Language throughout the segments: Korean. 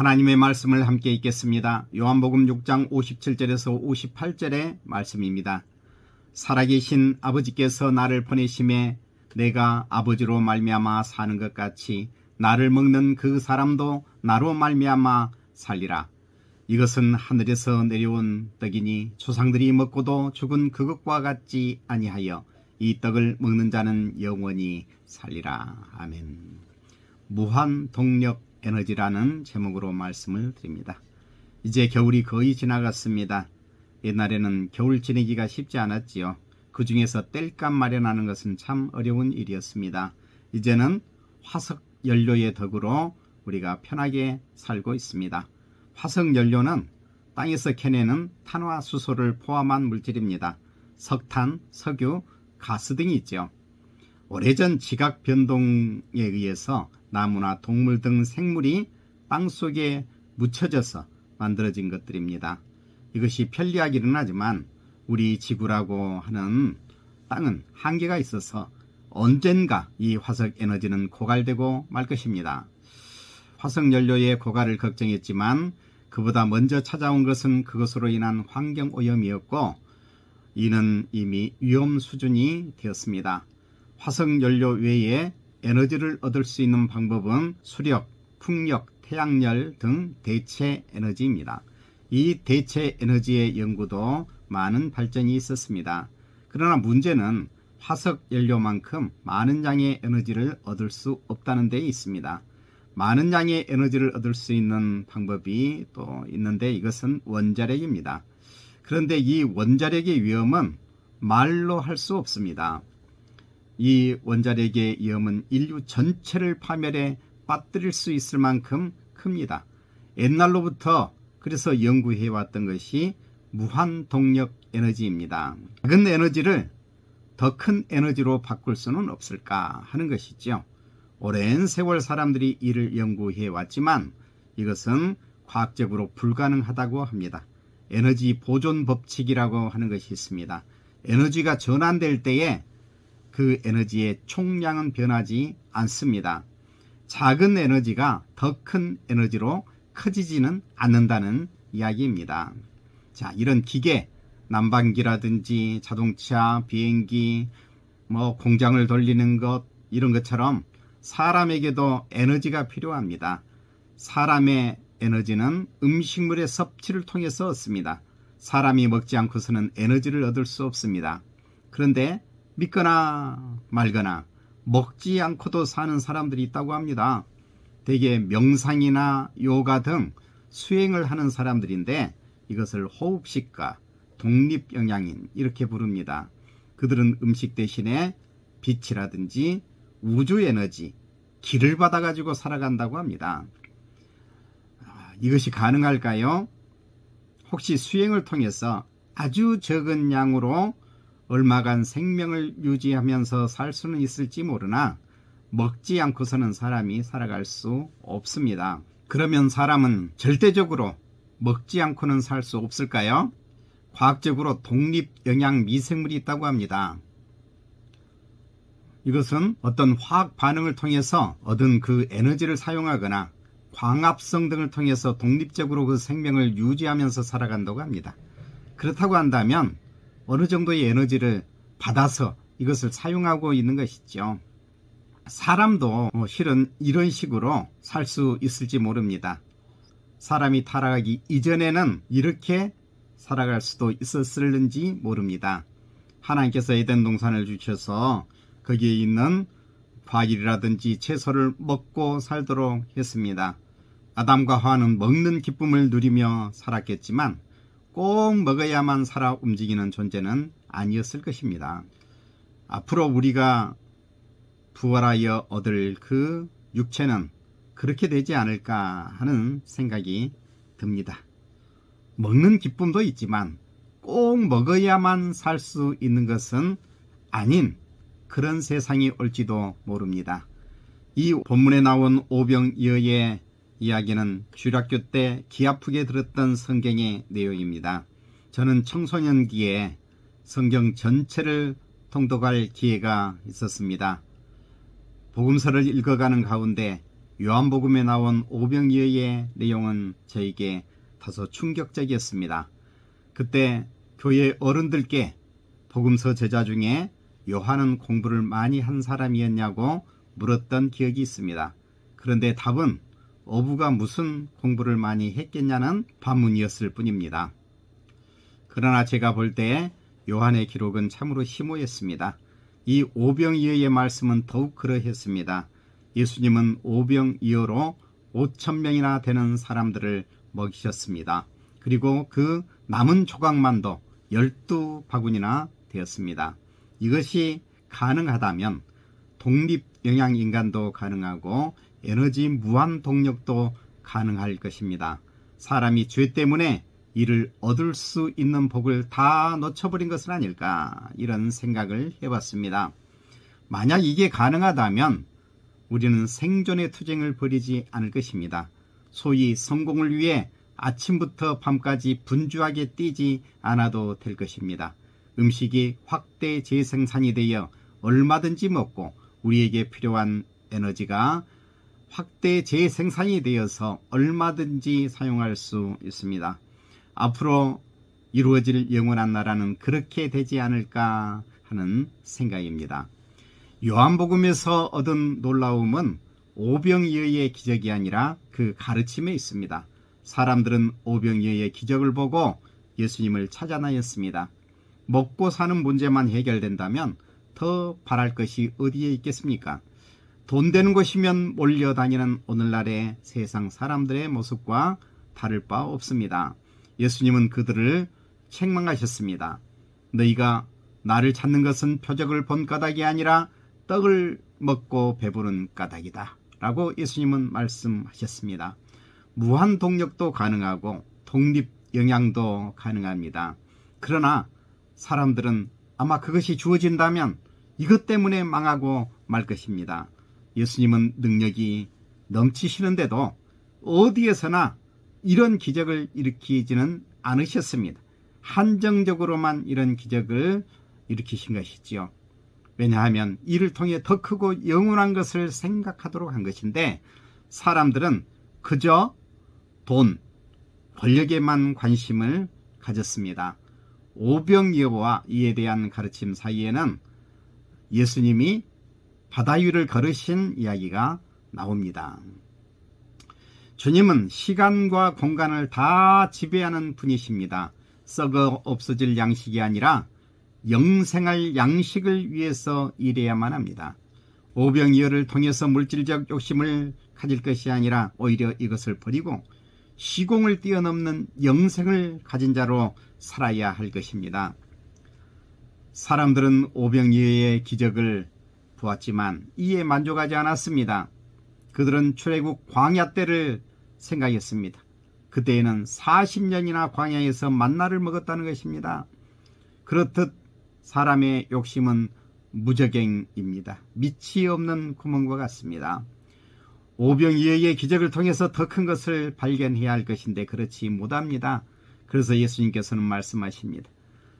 하나님의 말씀을 함께 읽겠습니다. 요한복음 6장 57절에서 58절의 말씀입니다. 살아계신 아버지께서 나를 보내심에 내가 아버지로 말미암아 사는 것 같이 나를 먹는 그 사람도 나로 말미암아 살리라. 이것은 하늘에서 내려온 떡이니 조상들이 먹고도 죽은 그것과 같지 아니하여 이 떡을 먹는 자는 영원히 살리라. 아멘. 무한 동력 에너지라는 제목으로 말씀을 드립니다. 이제 겨울이 거의 지나갔습니다. 옛날에는 겨울 지내기가 쉽지 않았지요. 그 중에서 땔감 마련하는 것은 참 어려운 일이었습니다. 이제는 화석 연료의 덕으로 우리가 편하게 살고 있습니다. 화석 연료는 땅에서 캐내는 탄화수소를 포함한 물질입니다. 석탄, 석유, 가스 등이 있죠. 오래전 지각 변동에 의해서 나무나 동물 등 생물이 땅 속에 묻혀져서 만들어진 것들입니다. 이것이 편리하기는 하지만 우리 지구라고 하는 땅은 한계가 있어서 언젠가 이 화석 에너지는 고갈되고 말 것입니다. 화석 연료의 고갈을 걱정했지만 그보다 먼저 찾아온 것은 그것으로 인한 환경 오염이었고 이는 이미 위험 수준이 되었습니다. 화석 연료 외에 에너지를 얻을 수 있는 방법은 수력, 풍력, 태양열 등 대체 에너지입니다. 이 대체 에너지의 연구도 많은 발전이 있었습니다. 그러나 문제는 화석 연료만큼 많은 양의 에너지를 얻을 수 없다는 데 있습니다. 많은 양의 에너지를 얻을 수 있는 방법이 또 있는데 이것은 원자력입니다. 그런데 이 원자력의 위험은 말로 할 수 없습니다. 이 원자력의 위험은 인류 전체를 파멸해 빠뜨릴 수 있을 만큼 큽니다. 옛날로부터 그래서 연구해 왔던 것이 무한 동력 에너지입니다. 작은 에너지를 더 큰 에너지로 바꿀 수는 없을까 하는 것이죠. 오랜 세월 사람들이 이를 연구해 왔지만 이것은 과학적으로 불가능하다고 합니다. 에너지 보존 법칙이라고 하는 것이 있습니다. 에너지가 전환될 때에 그 에너지의 총량은 변하지 않습니다. 작은 에너지가 더 큰 에너지로 커지지는 않는다는 이야기입니다. 자, 이런 기계, 난방기라든지 자동차, 비행기, 뭐 공장을 돌리는 것, 이런 것처럼 사람에게도 에너지가 필요합니다. 사람의 에너지는 음식물의 섭취를 통해서 얻습니다. 사람이 먹지 않고서는 에너지를 얻을 수 없습니다. 그런데 믿거나 말거나 먹지 않고도 사는 사람들이 있다고 합니다. 대개 명상이나 요가 등 수행을 하는 사람들인데 이것을 호흡식과 독립영양인 이렇게 부릅니다. 그들은 음식 대신에 빛이라든지 우주 에너지, 기를 받아가지고 살아간다고 합니다. 아, 이것이 가능할까요? 혹시 수행을 통해서 아주 적은 양으로 얼마간 생명을 유지하면서 살 수는 있을지 모르나 먹지 않고서는 사람이 살아갈 수 없습니다. 그러면 사람은 절대적으로 먹지 않고는 살 수 없을까요? 과학적으로 독립 영양 미생물이 있다고 합니다. 이것은 어떤 화학 반응을 통해서 얻은 그 에너지를 사용하거나 광합성 등을 통해서 독립적으로 그 생명을 유지하면서 살아간다고 합니다. 그렇다고 한다면 어느 정도의 에너지를 받아서 이것을 사용하고 있는 것이죠. 사람도 뭐 실은 이런 식으로 살 수 있을지 모릅니다. 사람이 타락하기 이전에는 이렇게 살아갈 수도 있었을는지 모릅니다. 하나님께서 에덴 동산을 주셔서 거기에 있는 과일이라든지 채소를 먹고 살도록 했습니다. 아담과 하와는 먹는 기쁨을 누리며 살았겠지만 꼭 먹어야만 살아 움직이는 존재는 아니었을 것입니다. 앞으로 우리가 부활하여 얻을 그 육체는 그렇게 되지 않을까 하는 생각이 듭니다. 먹는 기쁨도 있지만 꼭 먹어야만 살 수 있는 것은 아닌 그런 세상이 올지도 모릅니다. 이 본문에 나온 오병이어의 이야기는 주락교 때 기아프게 들었던 성경의 내용입니다. 저는 청소년기에 성경 전체를 통독할 기회가 있었습니다. 복음서를 읽어가는 가운데 요한복음에 나온 오병이어의 내용은 저에게 다소 충격적이었습니다. 그때 교회 어른들께 복음서 제자 중에 요한은 공부를 많이 한 사람이었냐고 물었던 기억이 있습니다. 그런데 답은 어부가 무슨 공부를 많이 했겠냐는 반문이었을 뿐입니다. 그러나 제가 볼 때 요한의 기록은 참으로 심오했습니다. 이 오병이어의 말씀은 더욱 그러했습니다. 예수님은 오병이어로 5천 명이나 되는 사람들을 먹이셨습니다. 그리고 그 남은 조각만도 12바구니나 되었습니다. 이것이 가능하다면 독립 영양 인간도 가능하고 에너지 무한 동력도 가능할 것입니다. 사람이 죄 때문에 이를 얻을 수 있는 복을 다 놓쳐버린 것은 아닐까 이런 생각을 해봤습니다. 만약 이게 가능하다면 우리는 생존의 투쟁을 벌이지 않을 것입니다. 소위 성공을 위해 아침부터 밤까지 분주하게 뛰지 않아도 될 것입니다. 음식이 확대 재생산이 되어 얼마든지 먹고 우리에게 필요한 에너지가 확대 재생산이 되어서 얼마든지 사용할 수 있습니다. 앞으로 이루어질 영원한 나라는 그렇게 되지 않을까 하는 생각입니다. 요한복음에서 얻은 놀라움은 오병이어의 기적이 아니라 그 가르침에 있습니다. 사람들은 오병이어의 기적을 보고 예수님을 찾아나였습니다. 먹고 사는 문제만 해결된다면 더 바랄 것이 어디에 있겠습니까? 돈 되는 곳이면 몰려다니는 오늘날의 세상 사람들의 모습과 다를 바 없습니다. 예수님은 그들을 책망하셨습니다. 너희가 나를 찾는 것은 표적을 본 까닭이 아니라 떡을 먹고 배부른 까닭이다. 라고 예수님은 말씀하셨습니다. 무한 동력도 가능하고 독립 영향도 가능합니다. 그러나 사람들은 아마 그것이 주어진다면 이것 때문에 망하고 말 것입니다. 예수님은 능력이 넘치시는데도 어디에서나 이런 기적을 일으키지는 않으셨습니다. 한정적으로만 이런 기적을 일으키신 것이지요. 왜냐하면 이를 통해 더 크고 영원한 것을 생각하도록 한 것인데 사람들은 그저 돈, 권력에만 관심을 가졌습니다. 오병이어와 이에 대한 가르침 사이에는 예수님이 바다 위를 걸으신 이야기가 나옵니다. 주님은 시간과 공간을 다 지배하는 분이십니다. 썩어 없어질 양식이 아니라 영생할 양식을 위해서 일해야만 합니다. 오병이어를 통해서 물질적 욕심을 가질 것이 아니라 오히려 이것을 버리고 시공을 뛰어넘는 영생을 가진 자로 살아야 할 것입니다. 사람들은 오병이어의 기적을 보았지만 이에 만족하지 않았습니다. 그들은 출애굽 광야 때를 생각했습니다. 그때에는 40년이나 광야에서 만나를 먹었다는 것입니다. 그렇듯 사람의 욕심은 무적행입니다. 밑이 없는 구멍과 같습니다. 오병이어의 기적을 통해서 더 큰 것을 발견해야 할 것인데 그렇지 못합니다. 그래서 예수님께서는 말씀하십니다.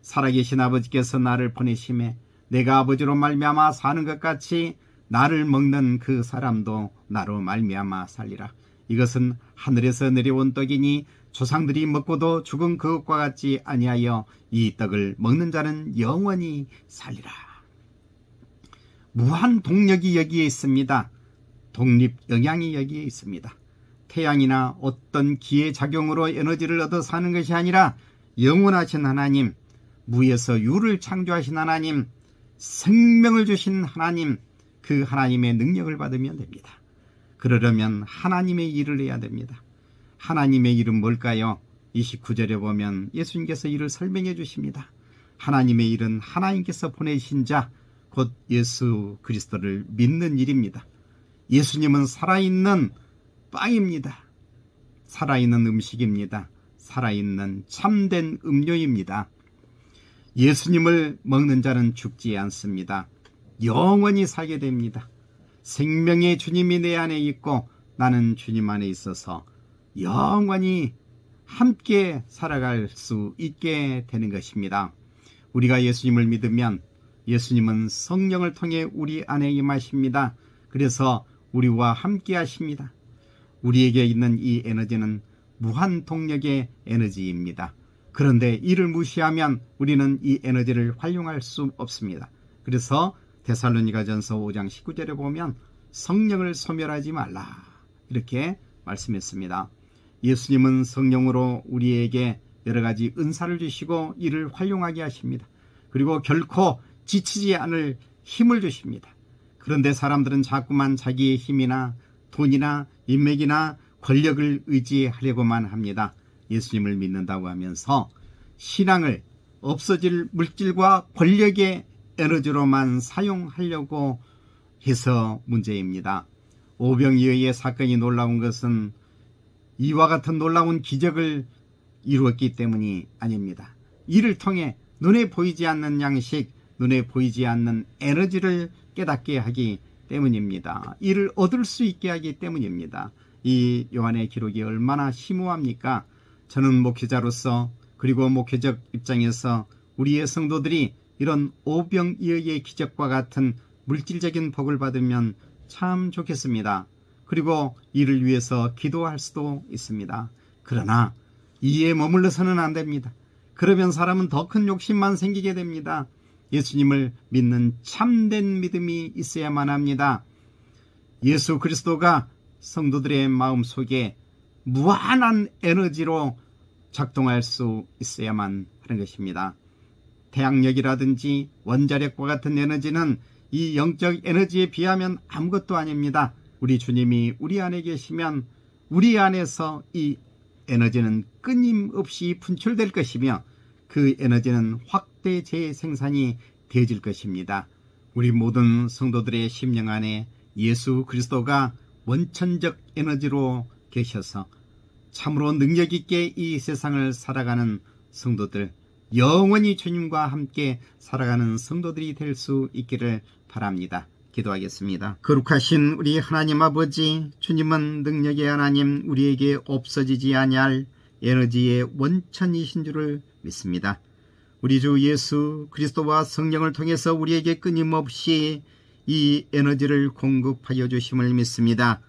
살아계신 아버지께서 나를 보내심에 내가 아버지로 말미암아 사는 것 같이 나를 먹는 그 사람도 나로 말미암아 살리라. 이것은 하늘에서 내려온 떡이니 조상들이 먹고도 죽은 그것과 같지 아니하여 이 떡을 먹는 자는 영원히 살리라. 무한 동력이 여기에 있습니다. 독립 영향이 여기에 있습니다. 태양이나 어떤 기의 작용으로 에너지를 얻어 사는 것이 아니라 영원하신 하나님, 무에서 유를 창조하신 하나님, 생명을 주신 하나님, 그 하나님의 능력을 받으면 됩니다. 그러려면 하나님의 일을 해야 됩니다. 하나님의 일은 뭘까요? 29절에 보면 예수님께서 이를 설명해 주십니다. 하나님의 일은 하나님께서 보내신 자, 곧 예수 그리스도를 믿는 일입니다. 예수님은 살아있는 빵입니다. 살아있는 음식입니다. 살아있는 참된 음료입니다. 예수님을 먹는 자는 죽지 않습니다. 영원히 살게 됩니다. 생명의 주님이 내 안에 있고 나는 주님 안에 있어서 영원히 함께 살아갈 수 있게 되는 것입니다. 우리가 예수님을 믿으면 예수님은 성령을 통해 우리 안에 임하십니다. 그래서 우리와 함께 하십니다. 우리에게 있는 이 에너지는 무한 동력의 에너지입니다. 그런데 이를 무시하면 우리는 이 에너지를 활용할 수 없습니다. 그래서 데살로니가전서 5장 19절에 보면 성령을 소멸하지 말라 이렇게 말씀했습니다. 예수님은 성령으로 우리에게 여러 가지 은사를 주시고 이를 활용하게 하십니다. 그리고 결코 지치지 않을 힘을 주십니다. 그런데 사람들은 자꾸만 자기의 힘이나 돈이나 인맥이나 권력을 의지하려고만 합니다. 예수님을 믿는다고 하면서 신앙을 없어질 물질과 권력의 에너지로만 사용하려고 해서 문제입니다. 오병이어의 사건이 놀라운 것은 이와 같은 놀라운 기적을 이루었기 때문이 아닙니다. 이를 통해 눈에 보이지 않는 양식, 눈에 보이지 않는 에너지를 깨닫게 하기 때문입니다. 이를 얻을 수 있게 하기 때문입니다. 이 요한의 기록이 얼마나 심오합니까? 저는 목회자로서 그리고 목회적 입장에서 우리의 성도들이 이런 오병이어의 기적과 같은 물질적인 복을 받으면 참 좋겠습니다. 그리고 이를 위해서 기도할 수도 있습니다. 그러나 이에 머물러서는 안 됩니다. 그러면 사람은 더 큰 욕심만 생기게 됩니다. 예수님을 믿는 참된 믿음이 있어야만 합니다. 예수 그리스도가 성도들의 마음 속에 무한한 에너지로 작동할 수 있어야만 하는 것입니다. 태양력이라든지 원자력과 같은 에너지는 이 영적 에너지에 비하면 아무것도 아닙니다. 우리 주님이 우리 안에 계시면 우리 안에서 이 에너지는 끊임없이 분출될 것이며 그 에너지는 확대 재생산이 되어질 것입니다. 우리 모든 성도들의 심령 안에 예수 그리스도가 원천적 에너지로 계셔서 참으로 능력 있게 이 세상을 살아가는 성도들, 영원히 주님과 함께 살아가는 성도들이 될 수 있기를 바랍니다. 기도하겠습니다. 거룩하신 우리 하나님 아버지, 주님은 능력의 하나님, 우리에게 없어지지 아니할 에너지의 원천이신 줄을 믿습니다. 우리 주 예수 그리스도와 성령을 통해서 우리에게 끊임없이 이 에너지를 공급하여 주심을 믿습니다.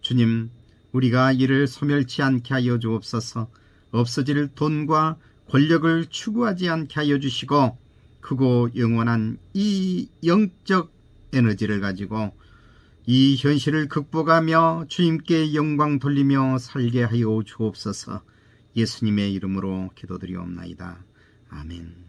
주님, 우리가 이를 소멸치 않게 하여 주옵소서. 없어질 돈과 권력을 추구하지 않게 하여 주시고 크고 영원한 이 영적 에너지를 가지고 이 현실을 극복하며 주님께 영광 돌리며 살게 하여 주옵소서. 예수님의 이름으로 기도드리옵나이다. 아멘.